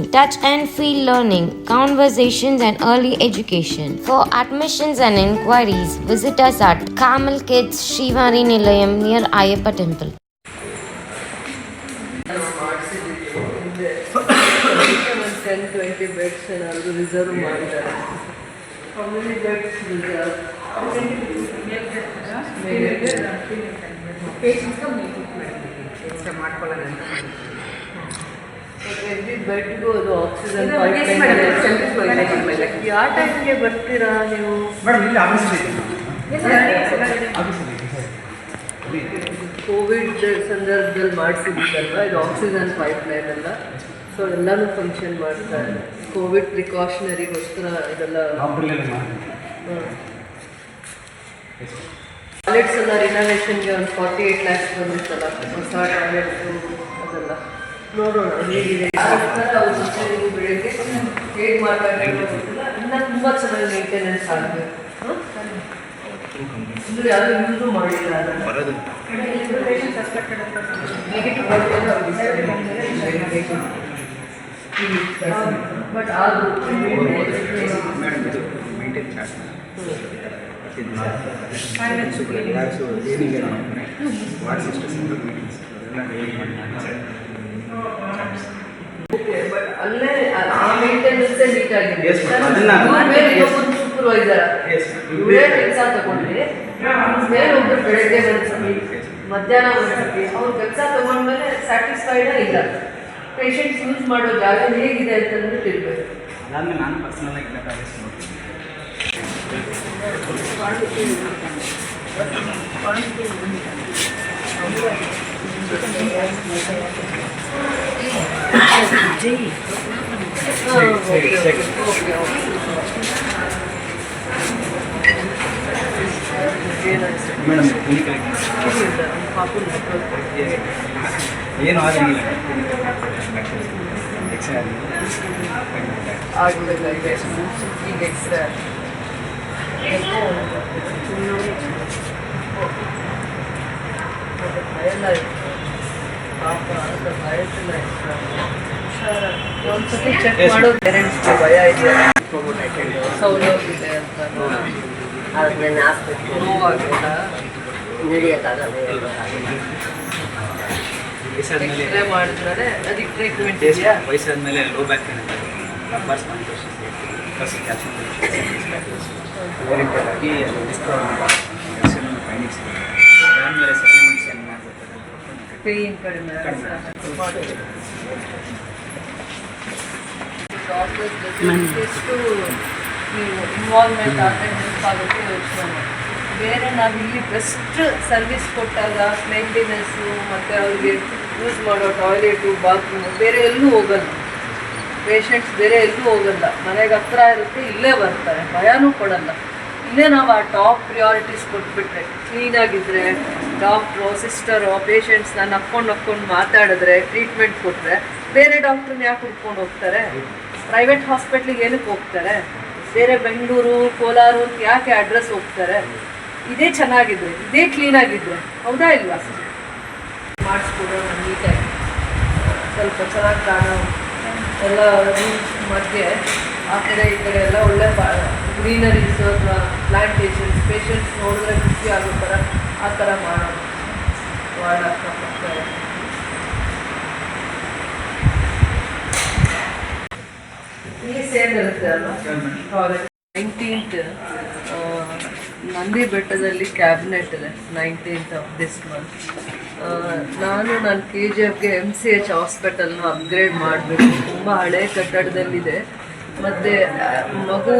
touch and feel learning, conversations, and early education. For admissions and inquiries, visit us at Kamal Kids Shivari Nilayam near Ayappa Temple. ಒಂದು ten twenty beds ಏನಾದರೂ reserve ಮಾಡಿದ್ದಾರೆ many beds reserve Every ಬೆಡ್ಗೂ ಅದು oxygen ಯಾವ ಟೈಮ್ಗೆ ಬರ್ತೀರಾ ನೀವು? Covid ಸಂದರ್ಭದಲ್ಲಿ ಮಾಡಿಸಿದ್ದಲ್ವ ಇದು ಆಕ್ಸಿಜನ್ ಪೈಪ್ ಲೈನ್ ಎಲ್ಲ? ಸೊ ಎಲ್ಲನೂ ಫಂಕ್ಷನ್ ಮಾಡ್ತಾರೆ. ಕೋವಿಡ್ ಪ್ರಿಕಾಷನರಿಗೋಸ್ಕರ ಇದೆಲ್ಲ ಟಾಯ್ಲೆಟ್ಸ್ ಎಲ್ಲ ರಿನೋವೇಷನ್ಗೆ ಒಂದು ಫಾರ್ಟಿ ಏಯ್ಟ್ ಲ್ಯಾಕ್ಸ್ ಬಂದಿತ್ತಲ್ಲ? ಹೊಸ ಟಾಯ್ಲೆಟ್ಸು ಅದೆಲ್ಲ? ನೋಡೋಣ ಬೆಳಗ್ಗೆ ಹೇಗೆ ಗೊತ್ತಿಲ್ಲ. ಇನ್ನೂ ತುಂಬ ಚೆನ್ನಾಗಿ ಮೇಂಟೆನೆನ್ಸ್ ಆಗಬೇಕು ಇದು ಯಾವುದು ಯೂಸು ಮಾಡಿಲ್ಲ ಅದನ್ನು. ಬರೋದು ನೆಗೆಟಿವ್ ಬಟ್ ಆದರೂ ಮೇಡಮ್ ಇದು ಅಲ್ಲೇ ಆ- ಮೇಂಟೆನೆನ್ಸೇ ನೀಟ್ ಆಗಿದೆ Yes, ma'am. ಅದನ್ನ- ಒಂದು ಸೂಪರ್ವೈಸರ್ ಇವರೇ ಕೆಲಸ ತಗೊಂಡ್ರೆ ಮೇಲೆ ಒಬ್ರು ಬೆಳಗ್ಗೆ ಒಂದ್ಸತಿ ಮಧ್ಯಾಹ್ನ ಒಂದ್ಸತಿ ಅವ್ರು ಕೆಲಸ ತಗೊಂಡ್ಮೇಲೆ ಸ್ಯಾಟಿಸ್ಫೈಡೇ ಇಲ್ಲ ಪೇಷಂಟ್ಸ್ ಯೂಸ್ ಮಾಡೋ ಜಾಗ ಹೇಗಿದೆ ಅಂತಂದ್ರೆ ತಿಳ್ಬೇಕು ಅದಾದ್ಮೇಲೆ ನಾನು ಪರ್ಸನಲ್ ಆಗಿ ಸರಿ. ಮೇಡಮ್ ಕ್ಲಿನಿಕ್ ಏನು ಆಗಿಲ್ಲ ಎಕ್ಸ್ರೇ ಆಗಿಲ್ಲ ವಯಸ್ಸಾದ್ಮೇಲೆ ಎಕ್ಸ್ರೇ ಮಾಡಿದ್ರೆ ಅದಕ್ಕೆ ಟ್ರೀಟ್ಮೆಂಟ್ Yes, ಇದೆಯಾ ವಯಸ್ಸಾದ್ಮೇಲೆ ಲೋ ಬ್ಯಾಕ್ ಪೇನ್ ಅಂತ numbers plus calcium very important ಆಗಿ ಅದು ಕ್ಯಾಲ್ಸಿಯಂ ಫೈನಿಕ್ಸ್ ಅದಾದಮೇಲೆ ಸಪ್ಲಿಮೆಂಟ್ಸ್ ಏನು ಮಾಡಬೇಕು ಪೇಯ್ನ್ ಕಡಿಮೆ ಎಷ್ಟು ನೀವು ಇನ್ವಾಲ್ವ್ಮೆಂಟ್ ಆದರೆ ಹೆಲ್ಪ್ ಆಗುತ್ತೆ ಯೋಚನೆ. ಮಾಡಿ ಬೇರೆ ನಾವು ಇಲ್ಲಿ ಬೆಸ್ಟ್ ಸರ್ವಿಸ್ ಕೊಟ್ಟಾಗ ಕ್ಲೈಂಟಿನೆಸ್ಸು ಮತ್ತು ಅವ್ರಿಗೆ ಯೂಸ್ ಮಾಡೋ ಟಾಯ್ಲೆಟು ಬಾತ್ರೂಮು ಬೇರೆ ಎಲ್ಲೂ ಹೋಗಲ್ಲ. ಪೇಷಂಟ್ಸ್ ಬೇರೆ ಎಲ್ಲೂ ಹೋಗಲ್ಲ. ಮನೆಗೆ ಹತ್ರ ಇರುತ್ತೆ ಇಲ್ಲೇ ಬರ್ತಾರೆ. ಭಯನೂ ಕೊಡಲ್ಲ ಇಲ್ಲೇ ನಾವು ಆ ಟಾಪ್ ಪ್ರಿಯಾರಿಟೀಸ್ ಕೊಟ್ಬಿಟ್ರೆ. ಕ್ಲೀನಾಗಿದ್ದರೆ ಡಾಕ್ಟ್ರು ಸಿಸ್ಟರು ಪೇಷಂಟ್ಸ್ನ ನಕ್ಕೊಂಡು ನಕ್ಕೊಂಡು ಮಾತಾಡಿದ್ರೆ ಟ್ರೀಟ್ಮೆಂಟ್ ಕೊಟ್ಟರೆ ಬೇರೆ ಡಾಕ್ಟ್ರನ್ನ ಯಾಕೆ ಹುಡ್ಕೊಂಡು ಹೋಗ್ತಾರೆ? ಪ್ರೈವೇಟ್ ಹಾಸ್ಪಿಟ್ಲಿಗೆ ಏನಕ್ಕೆ ಹೋಗ್ತಾರೆ? ಬೇರೆ ಬೆಂಗಳೂರು, ಕೋಲಾರ ಅಂತ ಯಾಕೆ ಅಡ್ರೆಸ್ ಹೋಗ್ತಾರೆ? ಇದೇ ಚೆನ್ನಾಗಿದ್ರೆ, ಇದೇ ಕ್ಲೀನಾಗಿದ್ರೆ ಹೌದಾ ಇಲ್ವಾ? ಮಾಡಿಸ್ಕೊಡೋಣ ನೀಟಾಗಿ ಸ್ವಲ್ಪ ಚೆನ್ನಾಗಿ ಕಾಣೋ ಎಲ್ಲ ಮಧ್ಯೆ, ಆ ಕಡೆ ಈ ಕಡೆ ಎಲ್ಲ ಒಳ್ಳೆ ಗ್ರೀನರೀಸ್ ಅಥವಾ ಪ್ಲಾಂಟೇಶನ್ಸ್ ಪೇಷಂಟ್ಸ್ ನೋಡಿದ್ರೆ ಖುಷಿ ಆಗೋ ಥರ ಆ ಥರ ಮಾಡೋದು. ವಾರ್ಡ್ ಅಕ್ಕಪಕ್ಕ ಇಲ್ಲಿ ಸೇಮ್ ಇರುತ್ತೆ ಅಲ್ವಾ? ನೈನ್ಟೀನ್ತ್ ನಂದಿ ಬೆಟ್ಟದಲ್ಲಿ ಕ್ಯಾಬಿನೆಟ್ ಇದೆ ನೈನ್ಟೀನ್ತ್ ಆಫ್ ದಿಸ್ ಮಂತ್ ನಾನು ನನ್ನ ಕೆ ಜಿ ಎಫ್ಗೆ ಎಂ ಸಿ ಎಚ್ ಹಾಸ್ಪಿಟಲ್ನ ಅಪ್ಗ್ರೇಡ್ ಮಾಡಬೇಕು. ತುಂಬ ಹಳೆ ಕಟ್ಟಡದಲ್ಲಿದೆ. ಮತ್ತೆ ಮಗು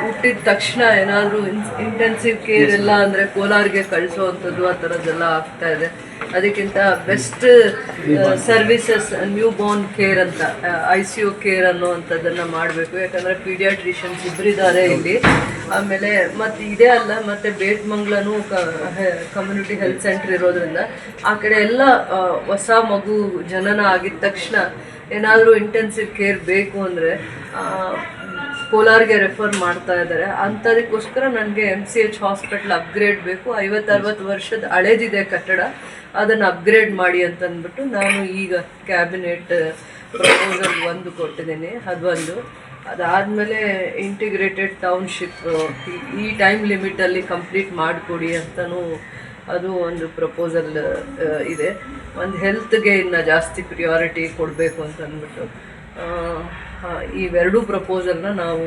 ಹುಟ್ಟಿದ ತಕ್ಷಣ ಏನಾದರೂ ಇಂಟೆನ್ಸಿವ್ ಕೇರ್ ಎಲ್ಲ ಅಂದರೆ ಕೋಲಾರ್ಗೆ ಕಳಿಸೋವಂಥದ್ದು ಆ ಥರದ್ದೆಲ್ಲ ಆಗ್ತಾ ಇದೆ. ಅದಕ್ಕಿಂತ best services new born care ಅಂತ ಐ ಸಿ ಯು ಕೇರ್ ಅನ್ನೋವಂಥದ್ದನ್ನು ಮಾಡಬೇಕು. ಯಾಕಂದ್ರೆ ಪೀಡಿಯಾಟ್ರಿಷಿಯನ್ಸ್ ಇಬ್ಬರಿದ್ದಾರೆ ಇಲ್ಲಿ. ಆಮೇಲೆ ಮತ್ತೆ ಇದೇ ಅಲ್ಲ ಮತ್ತು ಬೇಟ್ಮಂಗ್ಲನೂ ಕಮ್ಯುನಿಟಿ ಹೆಲ್ತ್ ಸೆಂಟರ್ ಇರೋದ್ರಿಂದ ಆ ಕಡೆ ಎಲ್ಲ ಹೊಸ ಮಗು ಜನನ ಆಗಿದ ತಕ್ಷಣ ಏನಾದರೂ ಇಂಟೆನ್ಸಿವ್ ಕೇರ್ ಬೇಕು ಅಂದರೆ ಕೋಲಾರ್ಗೆ ರೆಫರ್ ಮಾಡ್ತಾ ಇದ್ದಾರೆ. ಅಂಥದಕ್ಕೋಸ್ಕರ ನನಗೆ M C H hospital upgrade ಬೇಕು. ಐವತ್ತು ಅರವತ್ತು ವರ್ಷದ ಹಳೇದಿದೆ ಕಟ್ಟಡ. ಅದನ್ನು ಅಪ್ಗ್ರೇಡ್ ಮಾಡಿ ಅಂತಂದ್ಬಿಟ್ಟು ನಾನು ಈಗ ಕ್ಯಾಬಿನೆಟ್ ಪ್ರಪೋಸಲ್ ಒಂದು ಕೊಟ್ಟಿದ್ದೀನಿ. ಅದೊಂದು ಅದಾದಮೇಲೆ ಇಂಟಿಗ್ರೇಟೆಡ್ ಟೌನ್ಶಿಪ್ ಈ ಟೈಮ್ ಲಿಮಿಟಲ್ಲಿ ಕಂಪ್ಲೀಟ್ ಮಾಡಿಕೊಡಿ ಅಂತಲೂ ಅದು ಒಂದು ಪ್ರಪೋಸಲ್ ಇದೆ. ಒಂದು ಹೆಲ್ತ್ಗೆ ಇನ್ನು ಜಾಸ್ತಿ ಪ್ರಿಯಾರಿಟಿ ಕೊಡಬೇಕು ಅಂತ ಅಂದ್ಬಿಟ್ಟು ಇವೆರಡೂ ಪ್ರಪೋಸಲ್ನ ನಾವು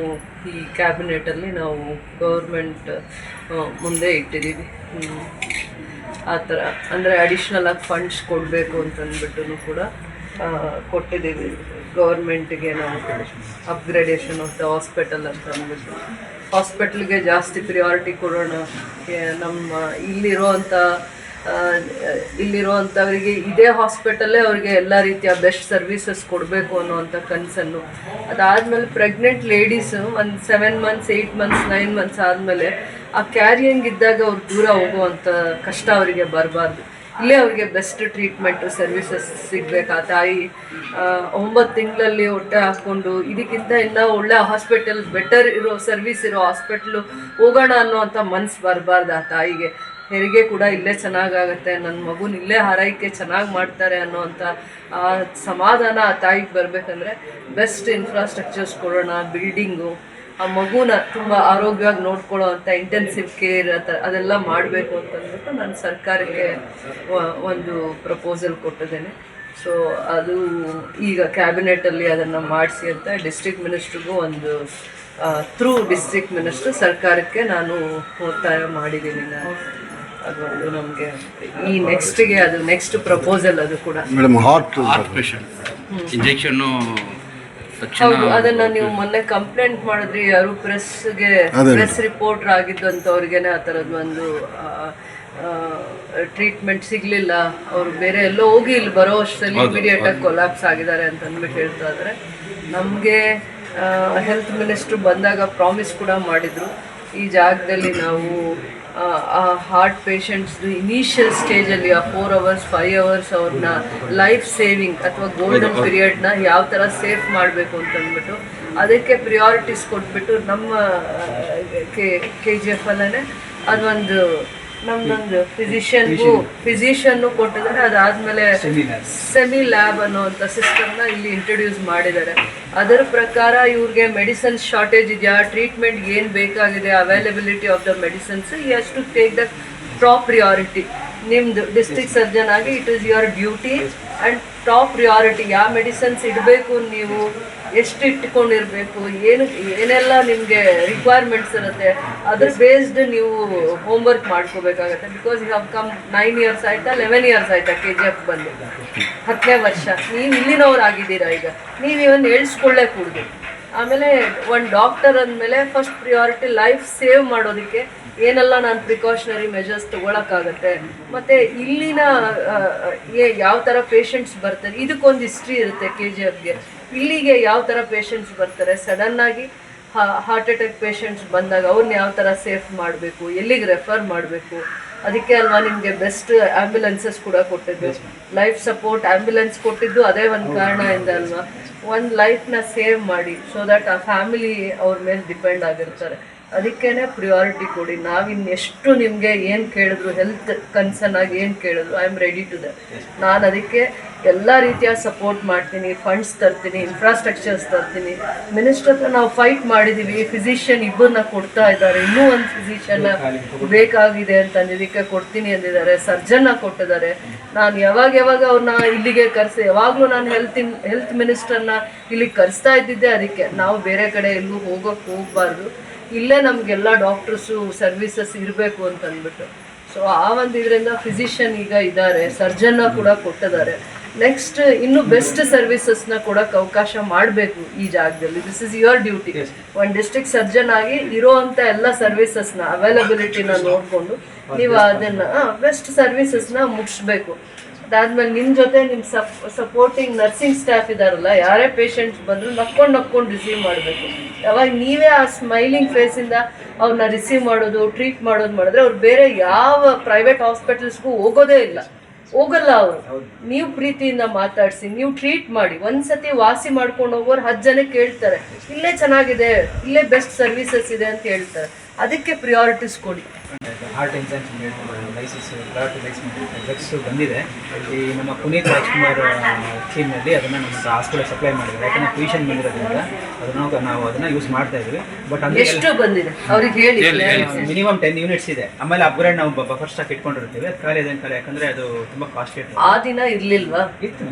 ಈ ಕ್ಯಾಬಿನೆಟಲ್ಲಿ ನಾವು ಗೌರ್ಮೆಂಟ್ ಮುಂದೆ ಇಟ್ಟಿದ್ದೀವಿ. ಆ ಥರ, ಅಂದರೆ ಅಡಿಷ್ನಲ್ ಆಗಿ ಫಂಡ್ಸ್ ಕೊಡಬೇಕು ಅಂತಂದ್ಬಿಟ್ಟು ಕೂಡ ಕೊಟ್ಟಿದ್ದೀವಿ ಗೌರ್ಮೆಂಟ್ಗೆ ನಾವು ಅಪ್ಗ್ರೇಡೇಷನ್ ಆಫ್ ದ ಹಾಸ್ಪಿಟಲ್ ಅಂತ ಅಂದ್ಬಿಟ್ಟು. ಹಾಸ್ಪಿಟ್ಲಿಗೆ ಜಾಸ್ತಿ ಪ್ರಿಯಾರಿಟಿ ಕೊಡೋಣ. ನಮ್ಮ ಇಲ್ಲಿರೋವಂಥ ಇಲ್ಲಿರುವಂಥವರಿಗೆ ಇದೇ ಹಾಸ್ಪಿಟಲ್ಲೇ ಅವ್ರಿಗೆ ಎಲ್ಲ ರೀತಿಯ ಬೆಸ್ಟ್ ಸರ್ವಿಸಸ್ ಕೊಡಬೇಕು ಅನ್ನೋವಂಥ ಕನಸನ್ನು. ಅದಾದಮೇಲೆ ಪ್ರೆಗ್ನೆಂಟ್ ಲೇಡೀಸು ಒಂದು seven months eight months nine months ಆದಮೇಲೆ ಆ ಕ್ಯಾರಿಯಂಗ್ ಇದ್ದಾಗ ಅವ್ರು ದೂರ ಹೋಗುವಂಥ ಕಷ್ಟ ಅವರಿಗೆ ಬರಬಾರ್ದು. ಇಲ್ಲೇ ಅವ್ರಿಗೆ ಬೆಸ್ಟ್ ಟ್ರೀಟ್ಮೆಂಟು ಸರ್ವಿಸಸ್ ಸಿಗಬೇಕು. ಆ ತಾಯಿ ಒಂಬತ್ತು ತಿಂಗಳಲ್ಲಿ ಹೊಟ್ಟೆ ಹಾಕ್ಕೊಂಡು ಇದಕ್ಕಿಂತ ಎಲ್ಲ ಒಳ್ಳೆ ಹಾಸ್ಪಿಟಲ್ ಬೆಟರ್ ಇರೋ ಸರ್ವಿಸ್ ಇರೋ ಹಾಸ್ಪಿಟ್ಲು ಹೋಗೋಣ ಅನ್ನೋವಂಥ ಮನ್ಸು ಬರಬಾರ್ದು ಆ ತಾಯಿಗೆ. ಹೆರಿಗೆ ಕೂಡ ಇಲ್ಲೇ ಚೆನ್ನಾಗಾಗತ್ತೆ ನನ್ನ ಮಗುನ ಇಲ್ಲೇ ಹಾರೈಕೆ ಚೆನ್ನಾಗಿ ಮಾಡ್ತಾರೆ ಅನ್ನೋವಂಥ ಆ ಸಮಾಧಾನ ಆ ತಾಯಿಗೆ ಬರಬೇಕಂದ್ರೆ ಬೆಸ್ಟ್ ಇನ್ಫ್ರಾಸ್ಟ್ರಕ್ಚರ್ಸ್ ಕೊಡೋಣ ಬಿಲ್ಡಿಂಗು ಆ ಮಗುನ ತುಂಬ ಆರೋಗ್ಯವಾಗಿ ನೋಡ್ಕೊಳ್ಳೋ ಅಂತ ಇಂಟೆನ್ಸಿವ್ ಕೇರ್ ಅದೆಲ್ಲ ಮಾಡಬೇಕು ಅಂತ ಅಂದ್ಬಿಟ್ಟು ನಾನು ಸರ್ಕಾರಕ್ಕೆ ಒಂದು ಪ್ರಪೋಸಲ್ ಕೊಟ್ಟಿದ್ದೇನೆ. ಸೊ ಅದು ಈಗ ಕ್ಯಾಬಿನೆಟಲ್ಲಿ ಅದನ್ನು ಮಾಡಿಸಿ ಅಂತ ಡಿಸ್ಟ್ರಿಕ್ಟ್ ಮಿನಿಸ್ಟ್ರಿಗೂ ಒಂದು ಥ್ರೂ ಡಿಸ್ಟ್ರಿಕ್ಟ್ ಮಿನಿಸ್ಟ್ರು ಸರ್ಕಾರಕ್ಕೆ ನಾನು ಒತ್ತಾಯ ಮಾಡಿದ್ದೀನಿ ನಾನು. ಅದೊಂದು ನಮಗೆ ಈ ನೆಕ್ಸ್ಟ್ಗೆ ಅದು ನೆಕ್ಸ್ಟ್ ಪ್ರಪೋಸಲ್ ಅದು ಕೂಡ. Madam heart heart patient injection ಹೌದು ಅದನ್ನ ನೀವು ಮೊನ್ನೆ ಕಂಪ್ಲೇಂಟ್ ಮಾಡಿದ್ರಿ ಯಾರು ಪ್ರೆಸ್ಗೆ ಅದೇ. ಪ್ರೆಸ್ ರಿಪೋರ್ಟರ್ ಆಗಿದ್ದಂಥವ್ರಿಗೇನೆ ಆ ಥರದ್ದು ಒಂದು ಟ್ರೀಟ್ಮೆಂಟ್ ಸಿಗಲಿಲ್ಲ. ಅವರು ಬೇರೆ ಎಲ್ಲೋ ಹೋಗಿ ಇಲ್ಲಿ ಬರೋ ಅಷ್ಟರಲ್ಲಿ ಇಮಿಡಿಯೇಟ್ ಆಗಿ ಕೊಲಾಪ್ಸ್ ಆಗಿದ್ದಾರೆ ಅಂತ ಅಂದ್ಬಿಟ್ಟು ಹೇಳ್ತಾ ಇದ್ದಾರೆ ನಮಗೆ ಹೆಲ್ತ್ ಮಿನಿಸ್ಟ್ರು ಬಂದಾಗ ಪ್ರಾಮಿಸ್ ಕೂಡ ಮಾಡಿದ್ರು. ಈ ಜಾಗದಲ್ಲಿ ನಾವು ಹಾರ್ಟ್ ಪೇಷಂಟ್ಸ್ದು ಇನಿಷಿಯಲ್ ಸ್ಟೇಜಲ್ಲಿ ಆ ಫೋರ್ ಅವರ್ಸ್ ಫೈವ್ ಅವರ್ಸ್ ಅವ್ರನ್ನ ಲೈಫ್ ಸೇವಿಂಗ್ ಅಥವಾ ಗೋಲ್ಡನ್ ಪೀರಿಯಡ್ನ ಯಾವ ಥರ ಸೇಫ್ ಮಾಡಬೇಕು ಅಂತಂದ್ಬಿಟ್ಟು ಅದಕ್ಕೆ ಪ್ರಿಯಾರಿಟೀಸ್ ಕೊಟ್ಬಿಟ್ಟು ನಮ್ಮ ಕೆ ಕೆ ಜಿ ಎಫ್ ಅಲ್ಲೇ ಅದೊಂದು ನಮ್ದೊಂದು ಫಿಸಿಷಿಯನ್ಗೂ ಫಿಸಿಷಿಯನ್ನು ಕೊಟ್ಟಿದ್ದಾರೆ. ಅದಾದಮೇಲೆ ಸೆಮಿ ಲ್ಯಾಬ್ ಅನ್ನುವಂಥ ಸಿಸ್ಟಮ್ನ ಇಲ್ಲಿ ಇಂಟ್ರೊಡ್ಯೂಸ್ ಮಾಡಿದ್ದಾರೆ. ಅದರ ಪ್ರಕಾರ ಇವ್ರಿಗೆ ಮೆಡಿಸನ್ ಶಾರ್ಟೇಜ್ ಇದೆಯಾ? ಟ್ರೀಟ್ಮೆಂಟ್ ಏನು ಬೇಕಾಗಿದೆ? ಅವೈಲಬಿಲಿಟಿ ಆಫ್ ದ ಮೆಡಿಸಿನ್ಸ್ ಈ ಅಷ್ಟು ಟೇಕ್ ದ ಟಾಪ್ ಪ್ರಿಯಾರಿಟಿ ನಿಮ್ದು ಡಿಸ್ಟ್ರಿಕ್ಟ್ ಸರ್ಜನ್ ಆಗಿ it is your duty and top priority ಯಾವ ಮೆಡಿಸನ್ಸ್ ಇಡಬೇಕು ನೀವು? ಎಷ್ಟು ಇಟ್ಕೊಂಡಿರ್ಬೇಕು ಏನು, ಏನೆಲ್ಲ ನಿಮಗೆ ರಿಕ್ವೈರ್ಮೆಂಟ್ಸ್ ಇರುತ್ತೆ, ಅದ್ರ ಬೇಸ್ಡ್ ನೀವು ಹೋಮ್ ವರ್ಕ್ ಮಾಡ್ಕೋಬೇಕಾಗತ್ತೆ. Because you have come nine years ಆಯ್ತಾ ಲೆವೆನ್ ಇಯರ್ಸ್ ಆಯ್ತಾ ಕೆ ಜಿ ಎಫ್ ಬಂದು. ಹತ್ತನೇ ವರ್ಷ. ನೀವು ಇಲ್ಲಿನವ್ರು ಆಗಿದ್ದೀರಾ ಈಗ? ನೀವು ಇವನ್ ಎಳ್ಸ್ಕೊಳ್ಳೇ ಕೂಡುದು. ಆಮೇಲೆ ಒಂದು ಡಾಕ್ಟರ್ ಅಂದಮೇಲೆ ಫಸ್ಟ್ ಪ್ರಿಯಾರಿಟಿ ಲೈಫ್ ಸೇವ್ ಮಾಡೋದಕ್ಕೆ ಏನೆಲ್ಲ ನಾನು ಪ್ರಿಕಾಷನರಿ ಮೆಜರ್ಸ್ ತೊಗೊಳಕ್ಕಾಗತ್ತೆ? ಮತ್ತು ಇಲ್ಲಿನ ಯಾವ ಥರ ಪೇಷಂಟ್ಸ್ ಬರ್ತಾರೆ? ಇದಕ್ಕೊಂದು ಹಿಸ್ಟ್ರಿ ಇರುತ್ತೆ ಕೆ ಜಿ ಎಫ್ಗೆ ಇಲ್ಲಿಗೆ ಯಾವ ಥರ ಪೇಷಂಟ್ಸ್ ಬರ್ತಾರೆ ಸಡನ್ನಾಗಿ ಹಾರ್ಟ್ ಅಟ್ಯಾಕ್ ಪೇಷಂಟ್ಸ್ ಬಂದಾಗ ಅವ್ರನ್ನ ಯಾವ ಥರ ಸೇಫ್ ಮಾಡಬೇಕು ಎಲ್ಲಿಗೆ ರೆಫರ್ ಮಾಡಬೇಕು? ಅದಕ್ಕೆ ಅಲ್ವಾ ನಿಮಗೆ ಬೆಸ್ಟ್ ಆ್ಯಂಬುಲೆನ್ಸಸ್ ಕೂಡ ಕೊಟ್ಟಿದ್ದು. ಲೈಫ್ ಸಪೋರ್ಟ್ ಆ್ಯಂಬುಲೆನ್ಸ್ ಕೊಟ್ಟಿದ್ದು ಅದೇ ಒಂದು ಕಾರಣ ಇಂದ ಅಲ್ವಾ? ಒಂದು ಲೈಫ್ನ ಸೇವ್ ಮಾಡಿ ಸೊ ದಟ್ ಆ ಫ್ಯಾಮಿಲಿ ಅವ್ರ ಮೇಲೆ ಡಿಪೆಂಡ್ ಆಗಿರ್ತಾರೆ. ಅದಕ್ಕೇನೆ ಪ್ರಿಯಾರಿಟಿ ಕೊಡಿ. ನಾವಿನ್ನೆಷ್ಟು ನಿಮಗೆ ಏನು ಕೇಳಿದ್ರು ಹೆಲ್ತ್ ಕನ್ಸರ್ನ್ ಆಗಿ ಏನು ಕೇಳಿದ್ರು I am ready to the ನಾನು ಅದಕ್ಕೆ ಎಲ್ಲ ರೀತಿಯ ಸಪೋರ್ಟ್ ಮಾಡ್ತೀನಿ ಫಂಡ್ಸ್ ತರ್ತೀನಿ ಇನ್ಫ್ರಾಸ್ಟ್ರಕ್ಚರ್ಸ್ ತರ್ತೀನಿ. ಮಿನಿಸ್ಟರ್ ಹತ್ರ ನಾವು ಫೈಟ್ ಮಾಡಿದ್ದೀವಿ ಫಿಸಿಷಿಯನ್ ಇಬ್ಬರನ್ನ ಕೊಡ್ತಾ ಇದ್ದಾರೆ. ಇನ್ನೂ ಒಂದು ಫಿಸಿಷಿಯನ್ನ ಬೇಕಾಗಿದೆ ಅಂತ ಇದಕ್ಕೆ ಕೊಡ್ತೀನಿ ಅಂದಿದ್ದಾರೆ. ಸರ್ಜನ್ನ ಕೊಟ್ಟಿದ್ದಾರೆ. ನಾನು ಯಾವಾಗ ಯಾವಾಗ ಅವ್ರನ್ನ ಇಲ್ಲಿಗೆ ಕರೆಸಿ ಯಾವಾಗಲೂ ನಾನು ಹೆಲ್ತ್ ಇನ್ ಹೆಲ್ತ್ ಮಿನಿಸ್ಟರ್ನ ಇಲ್ಲಿಗೆ ಕರೆಸ್ತಾ ಇದ್ದಿದ್ದೆ ಅದಕ್ಕೆ. ನಾವು ಬೇರೆ ಕಡೆ ಎಲ್ಲೂ ಹೋಗೋಕ್ಕೆ ಹೋಗಬಾರ್ದು. ಇಲ್ಲೇ ನಮಗೆಲ್ಲ ಡಾಕ್ಟರ್ಸು ಸರ್ವಿಸಸ್ ಇರಬೇಕು ಅಂತ ಅಂದ್ಬಿಟ್ಟು ಸೊ ಆ ಒಂದು ಇದರಿಂದ ಫಿಸಿಷಿಯನ್ ಈಗ ಇದ್ದಾರೆ ಸರ್ಜನ್ನ ಕೂಡ ಕೊಟ್ಟಿದ್ದಾರೆ. ನೆಕ್ಸ್ಟ್ ಇನ್ನು ಬೆಸ್ಟ್ ಸರ್ವಿಸಸ್ನ ಕೊಡಕ್ಕೆ ಅವಕಾಶ ಮಾಡಬೇಕು ಈ ಜಾಗದಲ್ಲಿ. ದಿಸ್ ಇಸ್ ಯುವರ್ ಡ್ಯೂಟಿ ಒಂದು ಡಿಸ್ಟ್ರಿಕ್ಟ್ ಸರ್ಜನ್ ಆಗಿ ಇರೋವಂಥ ಎಲ್ಲ ಸರ್ವಿಸಸ್ನ ಅವೈಲಬಿಲಿಟಿನ ನೋಡಿಕೊಂಡು ನೀವು ಅದನ್ನ ಬೆಸ್ಟ್ ಸರ್ವಿಸಸ್ನ ಮುಗಿಸ್ಬೇಕು ಅದಾದ್ಮೇಲೆ ನಿಮ್ಮ ಜೊತೆ ನಿಮ್ಮ ಸಪ್ ಸಪೋರ್ಟಿಂಗ್ ನರ್ಸಿಂಗ್ ಸ್ಟಾಫ್ ಇದಾರಲ್ಲ ಯಾರೇ ಪೇಷಂಟ್ಸ್ ಬಂದ್ರು ನಕ್ಕೊಂಡು ನಕ್ಕೊಂಡು ರಿಸೀವ್ ಮಾಡಬೇಕು. ಯಾವಾಗ ನೀವೇ ಆ ಸ್ಮೈಲಿಂಗ್ ಫೇಸಿಂದ ಅವ್ರನ್ನ ರಿಸೀವ್ ಮಾಡೋದು ಟ್ರೀಟ್ ಮಾಡೋದು ಮಾಡಿದ್ರೆ ಅವ್ರು ಬೇರೆ ಯಾವ ಪ್ರೈವೇಟ್ ಹಾಸ್ಪಿಟಲ್ಸ್ಗೂ ಹೋಗೋದೇ ಇಲ್ಲ. ಹೋಗಲ್ಲ ಅವರು. ನೀವು ಪ್ರೀತಿಯಿಂದ ಮಾತಾಡಿಸಿ ನೀವು ಟ್ರೀಟ್ ಮಾಡಿ. ಒಂದ್ಸತಿ ವಾಸಿ ಮಾಡ್ಕೊಂಡು ಹೋಗೋರು ಹತ್ತು ಜನ ಕೇಳ್ತಾರೆ ಇಲ್ಲೇ ಚೆನ್ನಾಗಿದೆ ಇಲ್ಲೇ ಬೆಸ್ಟ್ ಸರ್ವಿಸಸ್ ಇದೆ ಅಂತ ಹೇಳ್ತಾರೆ. ಅದಕ್ಕೆ ಪ್ರಿಯಾರಿಟೀಸ್ ಕೊಡಿ. ಲೈಸೆನ್ಸ್ ಬ್ಲಡ್ ಲೈಸೆನ್ಸ್ ಡ್ರಗ್ಸ್ ಬಂದಿದೆ. ಈ ನಮ್ಮ ಪುನೀತ್ ರಾಜ್ಕುಮಾರ್ ಟೀಮ್ನಲ್ಲಿ ಅದನ್ನು ನಮ್ಮ ಹಾಸ್ಪಿಟಲ್ ಸಪ್ಲೈ ಮಾಡಿದ್ದಾರೆ. ಯಾಕಂದರೆ ಟ್ಯೂಷನ್ ಬಂದಿರೋದ್ರಿಂದ ಅದನ್ನು ನಾವು ಅದನ್ನು ಯೂಸ್ ಮಾಡ್ತಾ ಇದ್ವಿ. ಬಟ್ ಅಂದರೆ ಎಷ್ಟು ಬಂದಿದೆ? ಅವ್ರಿಗೆ ಹೇಳಿ. ಮಿನಿಮಮ್ ಟೆನ್ ಯೂನಿಟ್ಸ್ ಇದೆ. ಆಮೇಲೆ ಅಪ್ಗ್ರೇಡ್ ನಾವು ಬಫರ್ ಸ್ಟಾಕ್ ಇಟ್ಕೊಂಡಿರ್ತೀವಿ. ಅದು ಖಾಲಿ ಇದೆ ಖಾಲಿ ಯಾಕಂದರೆ ಅದು ತುಂಬ ಕಾಸ್ಟ್ಲಿ ಆ ದಿನ ಇರಲಿಲ್ವಾ? ಇತ್ತು.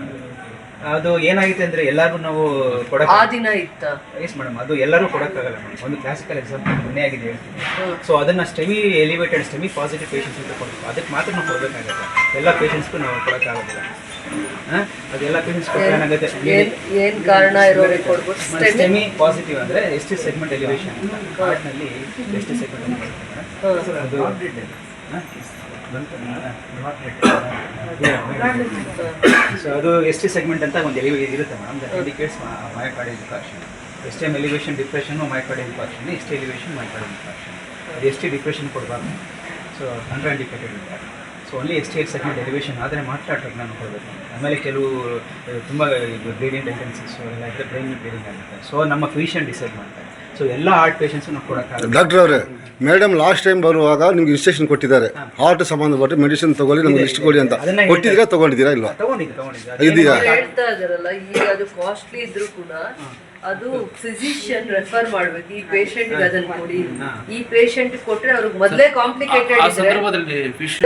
ಅದು ಏನಾಗಿದೆ ಅಂದ್ರೆ ಎಲ್ಲಾರು ನಾವು ಕೊಡಕ್ ಆ ದಿನ ಇತ್ತ? ಎಸ್ ಮೇಡಮ್ ಅದು ಎಲ್ಲರೂ ಕೊಡೋಕ್ಕಾಗಲ್ಲ ಮೇಡಮ್ ಒಂದು ಕ್ಲಾಸಿಕಲ್ ಎಕ್ಸಾಂಪಲ್ ಮೊನ್ನೆ ಆಗಿದೆ ಹೇಳ್ತೀನಿ. ಸೊ ಅದನ್ನ STEMI elevated STEMI positive patients ಅಂತ ಕೊಡ್ತೀವಿ. ಅದಕ್ಕೆ ಮಾತ್ರ ನಾವು ಕೊಡಬೇಕಾಗುತ್ತೆ. ಎಲ್ಲ ಪೇಷಂಟ್ಸ್ಗೂ ನಾವು ಕೊಡಕ್ ಹಾಂ? ಅದೆಲ್ಲ ಪೇಷಂಟ್ಸ್ ಏನಾಗುತ್ತೆ? ಏನ್ ಕಾರಣ ಇರೋರಿಗೆ ಕೊಡ್ಬೋದು? ಸ್ಟೆಮಿ ಪಾಸಿಟಿವ್ ಅಂದರೆ ಎಷ್ಟು ಸೆಗ್ಮೆಂಟ್ ಎಲಿವೇಶನ್ ಹಾರ್ಟ್ನಲ್ಲಿ ಎಷ್ಟು ಸೆಗ್ಮೆಂಟ್ ಅದು? ಸೊ ಅದು ಎಸ್ ಟಿ ಸೆಗ್ಮೆಂಟ್ ಅಂತ ಒಂದು ಎಲಿ ಇರುತ್ತೆ madam indicates myocardial infarction S M elevation depression myocardial infarction S elevation myocardial infarction ಅದು ಎಸ್ ಟಿ ಡಿಪ್ರೆಷನ್ ಕೊಡಬಾರ್ದು. ಸೊ ಅಂಡರ್ ಇಂಡಿಕೇಟೆಡ್ ಇರುತ್ತೆ. So only S T segment elevation ಆದರೆ ಮಾತ್ರ ಟ್ರೀಟ್ಮೆಂಟ್ ಕೊಡಬೇಕು. ಆಮೇಲೆ ಕೆಲವು ತುಂಬ ಬ್ರೀಡಿಂಗ್ ಟೆಂಡೆನ್ಸೀಸ್ ಎಲ್ಲ ಇದ್ದರೆ ಬ್ರೈನ್ ಬ್ಲೀಡಿಂಗ್ ಆಗುತ್ತೆ. ಸೊ ನಮ್ಮ ಫಿಸಿಷಿಯನ್ ಡಿಸೈಡ್ ಮಾಡ್ತಾರೆ. ಸೊ ಎಲ್ಲ ಹಾರ್ಟ್ ಪೇಷಂಟ್ಸು ನಾವು ಕೊಡೋಕ್ಕಾಗಲ್ಲ ಡಾಕ್ಟರ್ ಅವರೇ ಮೇಡಮ್ ಲಾಸ್ಟ್ ಟೈಮ್ ಬರುವಾಗ ನಿಮ್ಗೆ ಇನ್ಸ್ಟ್ರಕ್ಷನ್ ಕೊಟ್ಟಿದ್ದಾರೆ. ಹಾರ್ಟ್ ಸಂಬಂಧಪಟ್ಟು ಮೆಡಿಸಿನ್ ತಗೊಳ್ಳಿ ನಮ್ಗೆ ಲಿಸ್ಟ್ ಕೊಡಿ ಅಂತ. ಅದನ್ನ ಕೊಟ್ಟಿದ್ದೀರಾ ತಗೊಂಡಿದ್ದೀರಾ ಇಲ್ವಾ? ತಗೊಂಡಿದ್ದು ತಗೊಂಡಿದ್ದು. ಹೇಳ್ತಾ ಇದಾರಲ್ಲ ಈಗ ಅದು ಕಾಸ್ಟ್ಲಿ ಇದ್ರು ಕೂಡ ಅದು ಫಿಸಿಷಿಯನ್ ರೆಫರ್ ಮಾಡ್ಬೇಕು. ಈ ಪೇಷಂಟ್ ಅದನ್ನ ಕೊಡಿ. ಈ ಪೇಷಂಟ್ ಕೊಟ್ರೆ ಅವ್ರಿಗೆ ಮೊದಲೇ ಕಾಂಪ್ಲಿಕೇಟೆಡ್ ಇದೆ. ಸಂದರ್ಭದಲ್ಲಿ ಫಿಶ್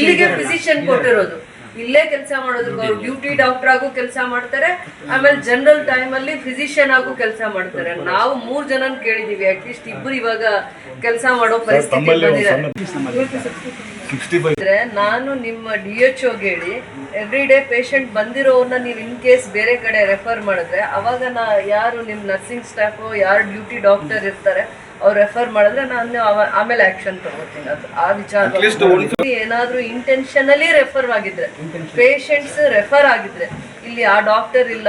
ಇಲ್ಲಿಗೆ ಫಿಸಿಷಿಯನ್ ಕೊಟ್ಟಿರೋದು. ಇಲ್ಲೇ ಕೆಲಸ ಮಾಡೋದಕ್ಕೆ ಅವ್ರು ಡ್ಯೂಟಿ ಡಾಕ್ಟರ್ ಆಗು ಕೆಲಸ ಮಾಡ್ತಾರೆ ಆಮೇಲೆ ಜನರಲ್ ಟೈಮ್ ಅಲ್ಲಿ ಫಿಸಿಷಿಯನ್ ಆಗು ಕೆಲಸ ಮಾಡ್ತಾರೆ. ನಾವು ಮೂರ್ ಜನ ಕೇಳಿದೀವಿ ಅಟ್ಲೀಸ್ಟ್ ಇಬ್ಬರು ಇವಾಗ ಕೆಲಸ ಮಾಡೋ ಪರಿಸ್ಥಿತಿ ನಾನು ನಿಮ್ಮ ಡಿ ಎಚ್ ಹೇಳಿ ಎವ್ರಿ ಡೇ ಪೇಷಂಟ್ ಬಂದಿರೋನ್ನ ನೀವು ಇನ್ ಕೇಸ್ ಬೇರೆ ಕಡೆ ರೆಫರ್ ಮಾಡಿದ್ರೆ ಅವಾಗ ನಾ ಯಾರು ನಿಮ್ಮ ನರ್ಸಿಂಗ್ ಸ್ಟಾಫು ಯಾರು ಡ್ಯೂಟಿ ಡಾಕ್ಟರ್ ಇರ್ತಾರೆ ಅವ್ರು ರೆಫರ್ ಮಾಡಿದ್ರೆ ನಾನು ಆಮೇಲೆ ಆಕ್ಷನ್ ತಗೋತೀನಿ. ಅದು ಆ ವಿಚಾರ ಏನಾದ್ರೂ ಇಂಟೆನ್ಷನಲಿ ರೆಫರ್ ಆಗಿದ್ರೆ ಪೇಷಂಟ್ಸ್ ರೆಫರ್ ಆಗಿದ್ರೆ ಇಲ್ಲಿ ಆ ಡಾಕ್ಟರ್ ಇಲ್ಲ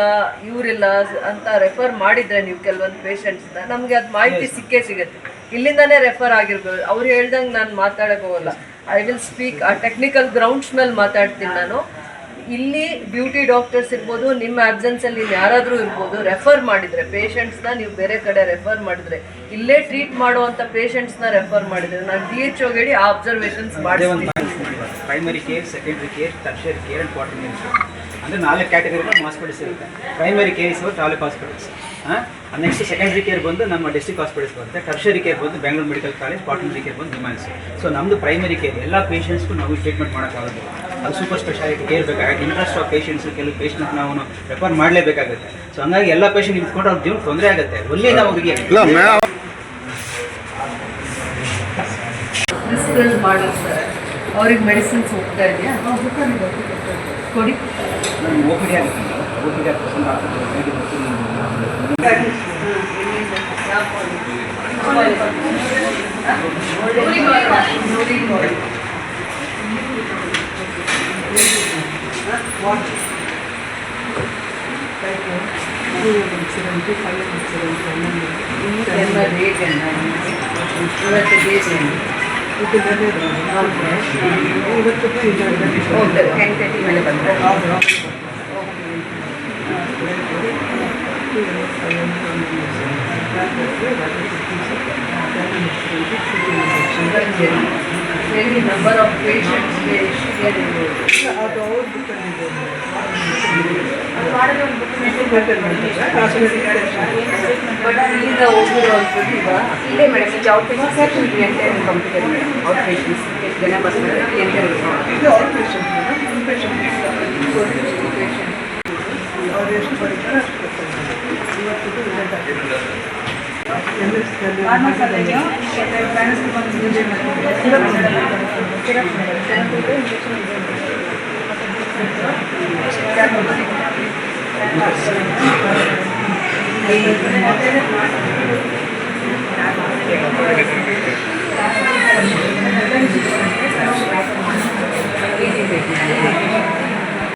ಇವ್ರಿಲ್ಲ ಅಂತ ರೆಫರ್ ಮಾಡಿದ್ರೆ ನೀವು ಕೆಲವೊಂದು ಪೇಷಂಟ್ಸ್ನ ನಮ್ಗೆ ಅದು ಮಾಹಿತಿ ಸಿಕ್ಕೇ ಸಿಗುತ್ತೆ. ಇಲ್ಲಿಂದಾನೇ ರೆಫರ್ ಆಗಿರ್ಬೋದು. ಅವ್ರು ಹೇಳ್ದಂಗೆ ನಾನು ಮಾತಾಡಕ್ ಹೋಗಲ್ಲ. ಐ ವಿಲ್ ಸ್ಪೀಕ್ ಆ ಟೆಕ್ನಿಕಲ್ ಗ್ರೌಂಡ್ಸ್ ಮೇಲೆ ಮಾತಾಡ್ತೀನಿ ನಾನು. ಇಲ್ಲಿ ಡ್ಯೂಟಿ ಡಾಕ್ಟರ್ಸ್ ಇರ್ಬೋದು ನಿಮ್ಮ absence ಅಲ್ಲಿ ಯಾರಾದರೂ ಇರ್ಬೋದು ರೆಫರ್ ಮಾಡಿದ್ರೆ ಪೇಷಂಟ್ಸ್ನ ನೀವು ಬೇರೆ ಕಡೆ ರೆಫರ್ ಮಾಡಿದ್ರೆ ಇಲ್ಲೇ ಟ್ರೀಟ್ ಮಾಡುವಂಥ ಪೇಷಂಟ್ಸ್ನ ರೆಫರ್ ಮಾಡಿದ್ರೆ ನಾನು ಡಿ ಎಚ್ ಹೇಳಿ ಆ observations primary care secondary care tertiary care and quaternary care ಅಂದರೆ ನಾಲ್ಕು ಕ್ಯಾಟಗರಿ ಹಾಸ್ಪಿಟಲ್ಸ್ ಇರುತ್ತೆ. Primary care is taluk hospitals next secondary care ಬಂದು ನಮ್ಮ ಡಿಸ್ಟ್ರಿಕ್ಟ್ ಹಾಸ್ಪಿಟಲ್ಸ್ ಬರುತ್ತೆ. ಟರ್ಷರಿ ಕೇರ್ ಬಂದು Bengaluru medical college quaternary care ಬಂದು ನಿಮಾನ್ಸ್ ಸೊ ನಮ್ಮದು ಪ್ರೈಮರಿ ಕೇರ್ ಎಲ್ಲ ಪೇಷಂಟ್ಸ್ಗೂ ನಾವು ಟ್ರೀಟ್ಮೆಂಟ್ ಮಾಡೋಕ್ಕಾಗೋದಿಲ್ಲ. ಸೂಪರ್ ಸ್ಪೆಷಾಲಿಟಿ ಕೇರ್ ಬೇಕಾಗುತ್ತೆ ಇಂಟ್ರೆಸ್ಟ್ ಆಫ್ ಪೇಷೆಂಟ್ಸ್ ಕೆಲವು ಪೇಷಂಟ್ ನಾವು ರೆಫರ್ ಮಾಡಲೇಬೇಕಾಗುತ್ತೆ. ಸೊ ಹಂಗಾಗಿ ಎಲ್ಲ ಪೇಷೆಂಟ್ ನಿಂತ್ಕೊಂಡು ಅವ್ರ ಜೀವನ ತೊಂದರೆ ಆಗುತ್ತೆ. ಒಳ್ಳೆ ನಾವು ಇಲ್ಲ ಮಾಡಿರ್ತಾರೆ ಅವ್ರಿಗೆ ಮೆಡಿಸಿನ್ಸ್ ಹೋಗ್ತಾ ಇದೆಯಾ? ಕೊಡಿ. ಓ ಪಿ ಡಿ ಆಗುತ್ತೆ O P D ಇವತ್ತು ಡೇಟ್ ಏನು ಓಕೆ ಟೆನ್ ತರ್ಟಿ ಮೇಲೆ ಬಂದರೆ ಎಲ್ಲಿ ನಂಬರ್ ಆಫ್ ಪೇಷಂಟ್ಸ್ಗೆ ಎಷ್ಟು ಬಟ್ ಇಲ್ಲಿಂದ ಹೋಗಿರೋ ಅನ್ಸುತ್ತೀವ ಇಲ್ಲೇ ಮೇಡಮ್ ಇಲ್ಲಿ out patients entire computer madam out patients ಎಷ್ಟು ಜನ ಬರ್ತಾರೆ ಎಂಟೈರ್ நார்மல் சர்ஜரியும் பேரண்ட்ஸ்க்கு கொஞ்சம் syrup syrup syrup injection